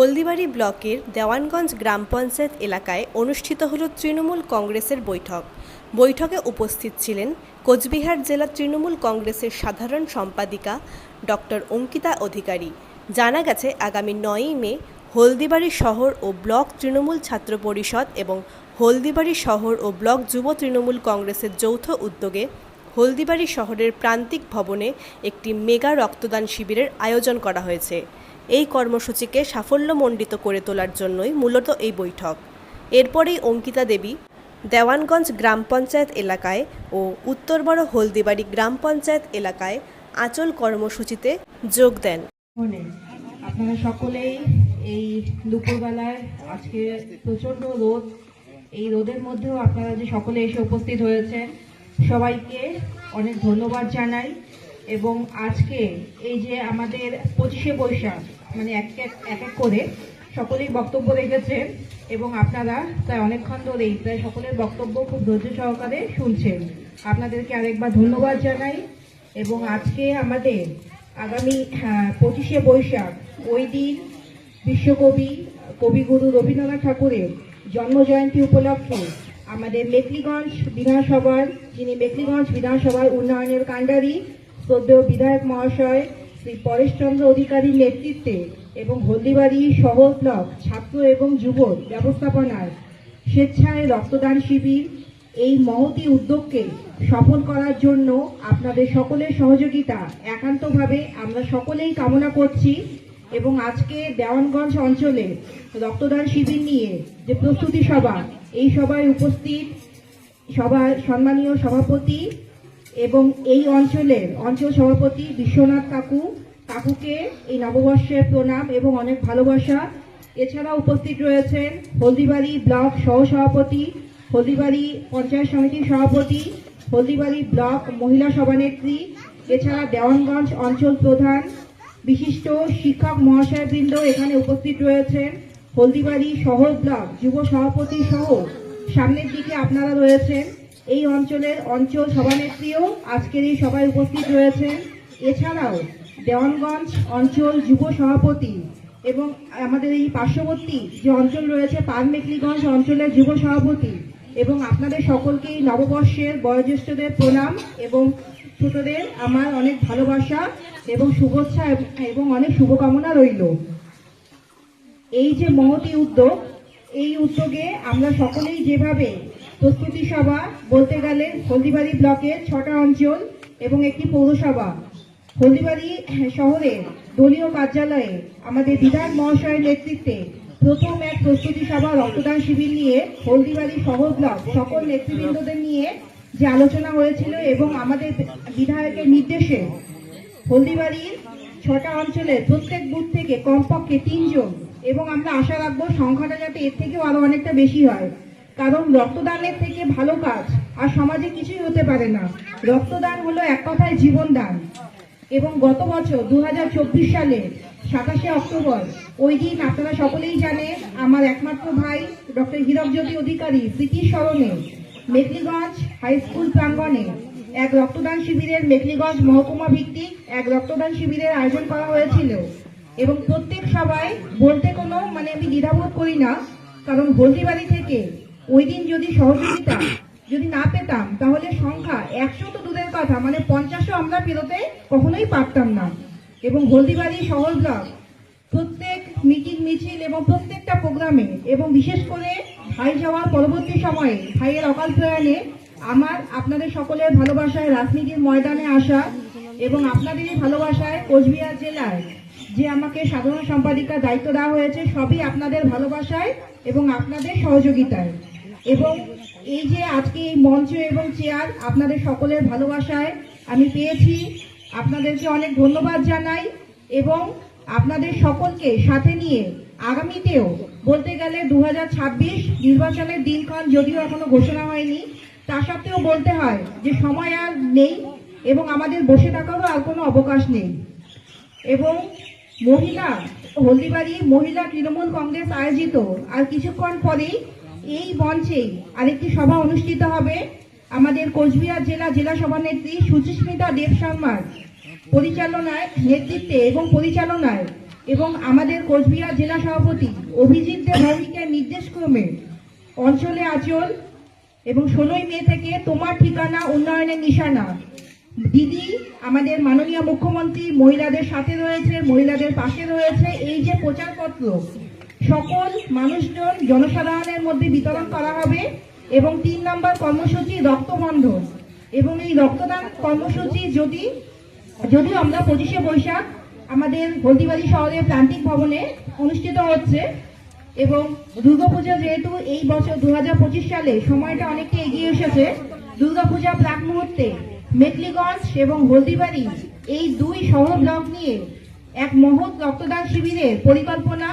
হলদিবাড়ি ব্লকের দেওয়ানগঞ্জ গ্রাম পঞ্চায়েত এলাকায় অনুষ্ঠিত হল তৃণমূল কংগ্রেসের বৈঠক। বৈঠকে উপস্থিত ছিলেন কোচবিহার জেলা তৃণমূল কংগ্রেসের সাধারণ সম্পাদিকা ডক্টর অঙ্কিতা অধিকারী। জানা গেছে, আগামী নয়ই মে হলদিবাড়ি শহর ও ব্লক তৃণমূল ছাত্র পরিষদ এবং হলদিবাড়ি শহর ও ব্লক যুব তৃণমূল কংগ্রেসের যৌথ উদ্যোগে হলদিবাড়ি শহরের প্রান্তিক ভবনে একটি মেগা রক্তদান শিবিরের আয়োজন করা হয়েছে। এই কর্মসূচিকে সাফল্যমণ্ডিত করে তোলার জন্যই মূলত এই বৈঠক। এরপরেই অঙ্কিতা দেবী দেওয়ানগঞ্জ গ্রাম পঞ্চায়েত এলাকায় ও উত্তরবড় হলদিবাড়ি গ্রাম পঞ্চায়েত এলাকায় আঁচল কর্মসূচিতে যোগ দেন। আপনারা সকলেই এই দুপুরবেলায় আজকে প্রচণ্ড রোদ। এই রোদের মধ্যেও আপনারা যে সকলে এসে উপস্থিত হয়েছেন, সবাইকে অনেক ধন্যবাদ জানাই। এবং আজকে এই যে আমাদের পঁচিশে বৈশাখ মানে এক এক এক করে সকলেই বক্তব্য রেখেছেন এবং আপনারা প্রায় অনেকক্ষণ ধরেই প্রায় সকলের বক্তব্য খুব ধৈর্য সহকারে শুনছেন। আপনাদেরকে আরেকবার ধন্যবাদ জানাই এবং আজকে আমাদের আগামী পঁচিশে বৈশাখ ওই দিন বিশ্বকবি, কবিগুরু রবীন্দ্রনাথ ঠাকুরের জন্মজয়ন্তী উপলক্ষে আমাদের মেকলিগঞ্জ বিধানসভার, যিনি মেকলিগঞ্জ বিধানসভার উন্নয়নের কাণ্ডারি, শ্রদ্ধেয় বিধায়ক মহাশয় শ্রী পরেশচন্দ্র অধিকারীর নেতৃত্বে এবং হলদিবাড়ি শহর ব্লক ছাত্র এবং যুব ব্যবস্থাপনায় স্বেচ্ছায় রক্তদান শিবির, এই মহতি উদ্যোগকে সফল করার জন্য আপনাদের সকলের সহযোগিতা একান্তভাবে আমরা সকলেই কামনা করছি এবং আজকে দেওয়ানগঞ্জ অঞ্চলে রক্তদান শিবির নিয়ে যে প্রস্তুতি সভা, এই সভায় উপস্থিত সভার সম্মানীয় সভাপতি এবং এই অঞ্চলের অঞ্চল সভাপতি বিশ্বনাথ কাকু, কাকুকে এই নববর্ষের প্রণাম এবং অনেক ভালোবাসা। এছাড়া উপস্থিত রয়েছেন হলদিবাড়ি ব্লক সহসভাপতি, হলদিবাড়ি পঞ্চায়েত সমিতির সভাপতি, হলদিবাড়ি ব্লক মহিলা সভানেত্রী, এছাড়া দেওয়ানগঞ্জ অঞ্চল প্রধান, বিশিষ্ট শিক্ষক মহাশয়বৃন্দ এখানে উপস্থিত রয়েছেন। হলদিবাড়ি শহর ব্লক যুব সভাপতি সহ সামনের দিকে আপনারা রয়েছেন। এই অঞ্চলের অঞ্চল সভানেত্রীও আজকের এই সভায় উপস্থিত রয়েছেন। এছাড়াও দেওয়ানগঞ্জ অঞ্চল যুব সভাপতি এবং আমাদের এই পার্শ্ববর্তী যে অঞ্চল রয়েছে পানমেকলিগঞ্জ অঞ্চলের যুব সভাপতি এবং আপনাদের সকলকেই নববর্ষের বয়োজ্যেষ্ঠদের প্রণাম এবং ছোটদের আমার অনেক ভালোবাসা এবং শুভেচ্ছা এবং অনেক শুভকামনা রইল। এই যে মহতি উদ্যোগ, এই উদ্যোগে আমরা সকলেই যেভাবে প্রস্তুতি সভা বলতে গেলে হলদিবাড়ি ব্লকের ছটা অঞ্চল এবং একটি পৌরসভা। হলদিবাড়ি শহরে দলীয় কার্যালয়ে আমাদের বিধান মহাশয়ের নেতৃত্বে প্রথম এক প্রস্তুতি সভা রক্তদান শিবির নিয়ে হলদিবাড়ি শহর ব্লক সকল নেতৃবৃন্দদের নিয়ে যে আলোচনা হয়েছিল এবং আমাদের বিধায়কের নির্দেশে হলদিবাড়ির ছটা অঞ্চলের প্রত্যেক বুথ থেকে কমপক্ষে তিনজন এবং আমরা আশা রাখব সংখ্যাটা যাতে এর থেকেও আরও অনেকটা বেশি হয়। কারণ রক্তদানের থেকে ভালো কাজ আর সমাজে কিছুই হতে পারে না। রক্তদান হলো এক কথায় জীবন দান এবং গত বছর দু সালে, সাতাশে অক্টোবর, ওই দিন আপনারা সকলেই জানেন, আমার একমাত্র ভাই, ডক্টর হীরকজ্যোতি অধিকারী, স্মৃতির স্মরণে মেকলিগঞ্জ হাই স্কুল প্রাঙ্গণে এক রক্তদান শিবিরের মেকলিগঞ্জ মহকুমা ভিত্তিক এক রক্তদান শিবিরের আয়োজন করা হয়েছিল। এবং প্রত্যেক সবাই বলতে কোনো মানে আমি দ্বিধাবোধ করি না, কারণ হলদিবাড়ি থেকে ওই দিন যদি সহযোগিতা যদি না পেতাম, তাহলে সংখ্যা একশো তো দূরের কথা মানে পঞ্চাশও আমরা পেরোতে কখনোই পারতাম না। এবং হলদিবাড়ি শহর ব্লক, প্রত্যেক মিটিং, মিছিল এবং প্রত্যেকটা প্রোগ্রামে এবং বিশেষ করে ভাই যাওয়ার পরবর্তী সময়ে, ভাইয়ের অকাল প্রয়াণে আমার, আপনাদের সকলের ভালোবাসায় রাজনীতির ময়দানে আসা এবং আপনাদেরই ভালোবাসায় কোচবিহার জেলায় যে আমাকে সাধারণ সম্পাদিকা দায়িত্ব দেওয়া হয়েছে, সবই আপনাদের ভালোবাসায় এবং আপনাদের সহযোগিতায়। এবং এই যে আজকে এই মঞ্চ এবং চেয়ার আপনাদের সকলের ভালোবাসায় আমি পেয়েছি, আপনাদেরকে অনেক ধন্যবাদ জানাই এবং আপনাদের সকলকে সাথে নিয়ে আগামীতেও বলতে গেলে দু হাজার ছাব্বিশ নির্বাচনের দিনক্ষণ যদিও এখনও ঘোষণা হয়নি, তা সত্ত্বেও বলতে হয় যে সময় আর নেই এবং আমাদের বসে থাকারও আর কোনো অবকাশ নেই। এবং মহিলা হলদিবাড়ি মহিলা তৃণমূল কংগ্রেস আয়োজিত আর কিছুক্ষণ পরেই এই মঞ্চেই আরেকটি সভা অনুষ্ঠিত হবে। আমাদের কোচবিহার জেলা জেলা সভানেত্রী সুচিস্মিতা দেব শর্মার পরিচালনায় নেতৃত্বে এবং পরিচালনায় এবং আমাদের কোচবিহার জেলা সভাপতি অভিজিৎ দে ভৌমিকের নির্দেশক্রমে অঞ্চলে আচল এবং ষোলোই মে থেকে তোমার ঠিকানা উন্নয়নের নিশানা। দিদি, আমাদের মাননীয় মুখ্যমন্ত্রী মহিলাদের সাথে রয়েছে, মহিলাদের পাশে রয়েছে। এই যে প্রচারপত্র সকল মানুষজন জনসাধারণের মধ্যে বিতরণ করা হবে এবং তিন নম্বর কর্মসূচি রক্তবন্ধন। এবং এই রক্তদান কর্মসূচি যদি যদিও আমরা পঁচিশে বৈশাখ আমাদের হলদিবাড়ি শহরের প্রান্তিক ভবনে অনুষ্ঠিত হচ্ছে এবং দুর্গাপূজা যেহেতু এই বছর দু হাজার পঁচিশ সালে সময়টা অনেকটা এগিয়ে এসেছে, দুর্গাপূজা প্রাক মুহূর্তে মেটলিগঞ্জ এবং হলদিবাড়ি এই দুই শহর ব্লক নিয়ে এক মহৎ রক্তদান শিবিরের পরিকল্পনা